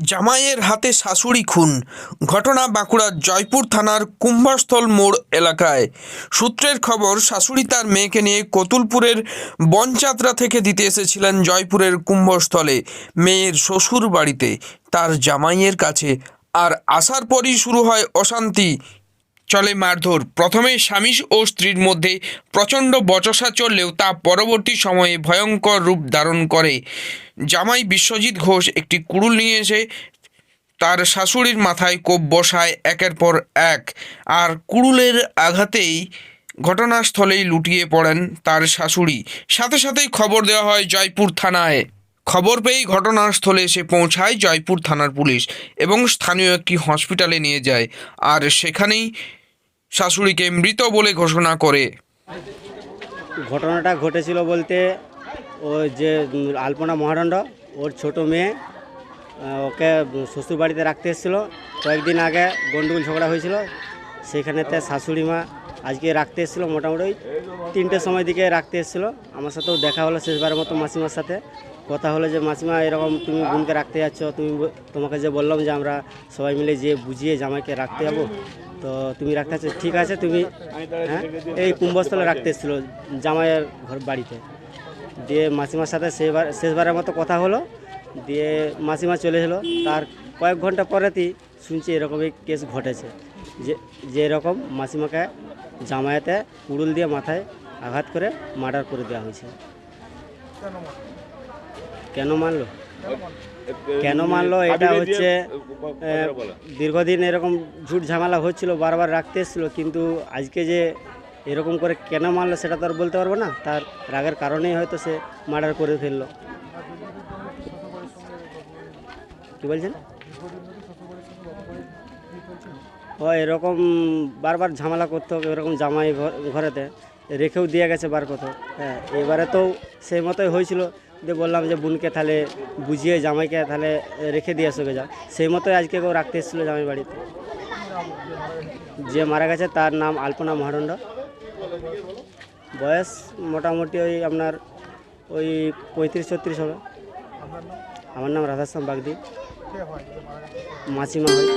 জামাইয়ের হাতে শাশুড়ি খুন। ঘটনা বাঁকুড়ার জয়পুর থানার কুম্ভস্থল মোড় এলাকায়। সূত্রের খবর, শাশুড়ি তার মেয়েকে নিয়ে কতুলপুরের বনচাত্রা থেকে দিতে এসেছিলেন জয়পুরের কুম্ভস্থলে। মেয়ের শ্বশুর বাড়িতে তার জামাইয়ের কাছে। আর আসার পরই শুরু হয় অশান্তি। চলে মারধর। প্রথমে স্বামী ও স্ত্রীর মধ্যে প্রচণ্ড বচসা চললেও তা পরবর্তী সময়ে ভয়ঙ্কর রূপ ধারণ করে। জামাই বিশ্বজিৎ ঘোষ একটি কুড়ুল নিয়ে এসে তার শাশুড়ির মাথায় কোপ বসায় একের পর এক। আর কুড়ুলের আঘাতেই ঘটনাস্থলেই লুটিয়ে পড়েন তার শাশুড়ি। সাথে সাথেই খবর দেওয়া হয় জয়পুর থানায়। খবর পেয়েই ঘটনাস্থলে এসে পৌঁছায় জয়পুর থানার পুলিশ এবং স্থানীয় একটি হসপিটালে নিয়ে যায়। আর সেখানেই শাশুড়িকে মৃত বলে ঘোষণা করে। ঘটনাটা ঘটেছিল বলতে ও যে আলপনা মহাদণ্ড, ওর ছোট মেয়ে ওকে শ্বশুরবাড়িতে রাখতে এসেছিল। কয়েকদিন আগে গন্ডগোল ঝগড়া হয়েছিল। সেখানেতে শাশুড়ি মা আজকে রাখতে এসেছিল মোটামুটি ওই তিনটের সময় দিকে রাখতে এসেছিল। আমার সাথেও দেখা হলো শেষবারের মতো মাসিমার সাথে। কথা হলো যে, মাসিমা, এরকম তুমি বোনকে রাখতে যাচ্ছ, তুমি তোমাকে যে বললাম যে আমরা সবাই মিলে যে বুঝিয়ে জামাইকে রাখতে যাব, তো তুমি রাখতে চাচ্ছ ঠিক আছে, তুমি হ্যাঁ? এই কুম্ভস্থলে রাখতে এসেছিল জামাইয়ের ঘর, বাড়িতে। দিয়ে মাসিমার সাথে সেবার শেষবারের মতো কথা হলো। দিয়ে মাসিমা চলে এলো। তার কয়েক ঘণ্টা পরেতেই শুনছি এরকমই কেস ঘটেছে। যে যে এরকম মাসিমাকে জামায়াতে কুড়ুল দিয়ে মাথায় আঘাত করে মার্ডার করে দেওয়া হয়েছে। কেন মানলো? কেন মানলো? এটা হচ্ছে দীর্ঘদিন এরকম ঝুট ঝামেলা হচ্ছিল বারবার রাখতে এসেছিল কিন্তু আজকে যে এরকম করে কেন মারলো সেটা তো আর বলতে পারব না। তার রাগের কারণেই হয়তো সে মার্ডার করে ফেলল। কি বলছেন? ও এরকম বারবার ঝামেলা করতো এরকম জামাই ঘরেতে। রেখেও দিয়ে গেছে বার কথা হ্যাঁ এবারে তো সেই মতোই হয়েছিল যে বললাম যে বোনকে তাহলে বুঝিয়ে, জামাইকে তাহলে রেখে দিয়ে আসোগে যা সেই মতোই আজকে কেউ রাখতে এসেছিল জামাই বাড়িতে। যে মারা গেছে তার নাম আলপনা মহারণ্ড। বয়স মোটামুটি ওই আপনার ওই পঁয়ত্রিশ ছত্রিশ হবে। আমার নাম রাধাশ্যাম বাগদি। মাসিমা হয়।